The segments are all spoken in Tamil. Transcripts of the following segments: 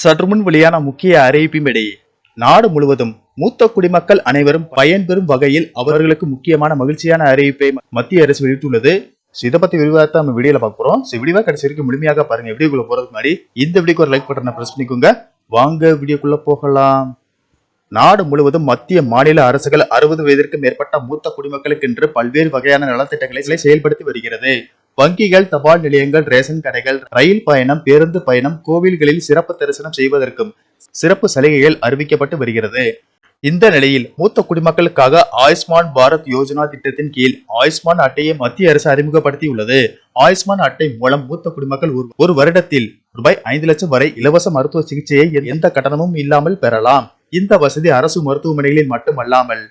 சற்றுமுன் வெளியான முக்கிய அறிவிப்பின்படி நாடு முழுவதும் மூத்த குடிமக்கள் அனைவரும் பயன்பெறும் வகையில் அவர்களுக்கு முக்கியமான மகிழ்ச்சியான அறிவிப்பை மத்திய அரசு வெளியிட்டுள்ளது. So, இதை பத்தி விரிவாக நம்ம வீடியோல பார்க்குறோம் ஸோ வீடியோ கடைசி வரைக்கும் முழுமையாக பாருங்க. வீடியோக்குள்ள போறதுக்கு முன்னாடி இந்த வீடியோக்கு ஒரு லைக் பட்டனை பிரஸ் பண்ணிக்கோங்க. வாங்க வீடியோக்குள்ள போகலாம். நாடு முழுவதும் மத்திய மாநில அரசுகள் அறுபது வயதிற்கு மேற்பட்ட மூத்த குடிமக்களுக்கு என்று பல்வேறு வகையான நலத்திட்டங்களை செயல்படுத்தி வருகிறது. வங்கிகள் தபால் நிலையங்கள் ரேஷன் கடைகள் ரயில் பயணம் பேருந்து பயணம் கோவில்களில் சிறப்பு தரிசனம் செய்வதற்கும் சிறப்பு சலுகைகள் அறிவிக்கப்பட்டு வருகிறது. இந்த நிலையில் மூத்த குடிமக்களுக்காக ஆயுஷ்மான் பாரத் யோஜனா திட்டத்தின் கீழ் ஆயுஷ்மான் அட்டையை மத்திய அரசு அறிமுகப்படுத்தியுள்ளது. ஆயுஷ்மான் அட்டை மூலம் மூத்த குடிமக்கள் ஒரு- ஒரு வருடத்தில் ரூபாய் ஐந்து லட்சம் வரை இலவச மருத்துவ சிகிச்சையை எந்த கட்டணமும் இல்லாமல் பெறலாம். இந்த வசதி அரசு மருத்துவமனைகளில் மட்டுமல்லாமல்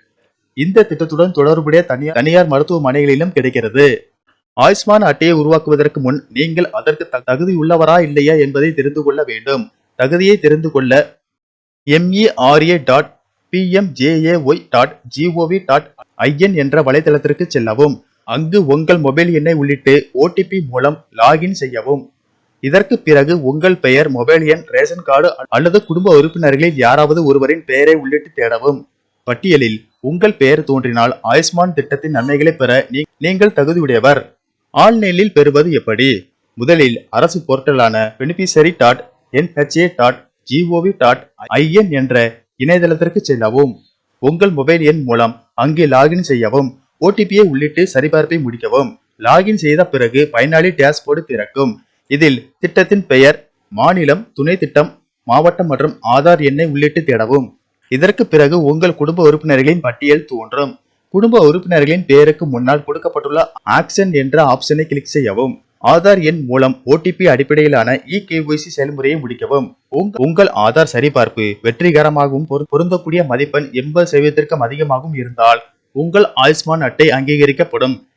இந்த திட்டத்துடன் தொடர்புடைய தனியார் தனியார் மருத்துவமனைகளிலும் கிடைக்கிறது. ஆயுஷ்மான் அட்டையை உருவாக்குவதற்கு முன் நீங்கள் அதற்கு த- தகுதியுள்ளவரா இல்லையா என்பதை தெரிந்து கொள்ள வேண்டும். தகுதியை தெரிந்து கொள்ள MERA dot PMJAY dot GOV dot IN என்ற வலைதளத்திற்கு செல்லவும். அங்கு உங்கள் மொபைல் எண்ணை உள்ளிட்டு ஓடிபி மூலம் லாகின் செய்யவும். இதற்கு பிறகு உங்கள் பெயர் மொபைல் எண் ரேஷன் கார்டு அல்லது குடும்ப உறுப்பினர்களில் யாராவது ஒருவரின் பெயரை உள்ளிட்டு தேடவும். பட்டியலில் உங்கள் பெயர் தோன்றினால் ஆயுஷ்மான் திட்டத்தின் நன்மைகளை பெற நீ- நீங்கள் தகுதியுடையவர். ஆன்லைனில் பெறுவது எப்படி? முதலில் அரசு போர்ட்டலான beneficiary dot NHA dot GOV dot IN என்ற இணையதளத்திற்கு செல்லவும். உங்கள் மொபைல் எண் மூலம் அங்கே லாகின் செய்யவும். ஓடிபியை உள்ளிட்டு சரிபார்ப்பை முடிக்கவும். லாகின் செய்த பிறகு பயனாளி டேஷ்போர்டு திறக்கும். இதில் திட்டத்தின் பெயர் மாநிலம் துணை திட்டம் மாவட்டம் மற்றும் ஆதார் எண்ணை உள்ளிட்டு தேடவும். இதற்கு பிறகு உங்கள் குடும்ப உறுப்பினர்களின் பட்டியல் தோன்றும். குடும்ப உறுப்பினர்களின் பெயருக்கு முன்னால் கொடுக்கப்பட்டுள்ள ஆக்ஷன் என்ற ஆப்ஷனை கிளிக் செய்யவும் ஆதார் எண் மூலம் ஓடிபி அடிப்படையிலான இ கேஒய்சி செயல்முறையை முடிக்கவும். உங்கள் ஆதார் சரிபார்ப்பு வெற்றிகரமாகவும் பொரு- பொருந்தக்கூடிய மதிப்பெண் எண்பது சதவீதத்திற்கும் அதிகமாகவும் இருந்தால் உங்கள் ஆயுஷ்மான் அட்டை அங்கீகரிக்கப்படும்.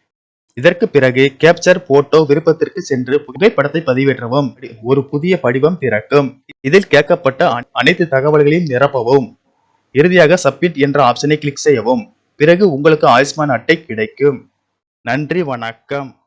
இதற்கு பிறகு கேப்சர் போட்டோ விருப்பத்திற்கு சென்று புகைப்படத்தை பதிவேற்றவும். ஒரு புதிய படிவம் திறக்கும். இதில் கேட்கப்பட்ட அனைத்து தகவல்களையும் நிரப்பவும். இறுதியாக சப்மிட் என்ற ஆப்ஷனை கிளிக் செய்யவும். பிறகு உங்களுக்கு ஆயுஷ்மான் அட்டை கிடைக்கும். நன்றி வணக்கம்.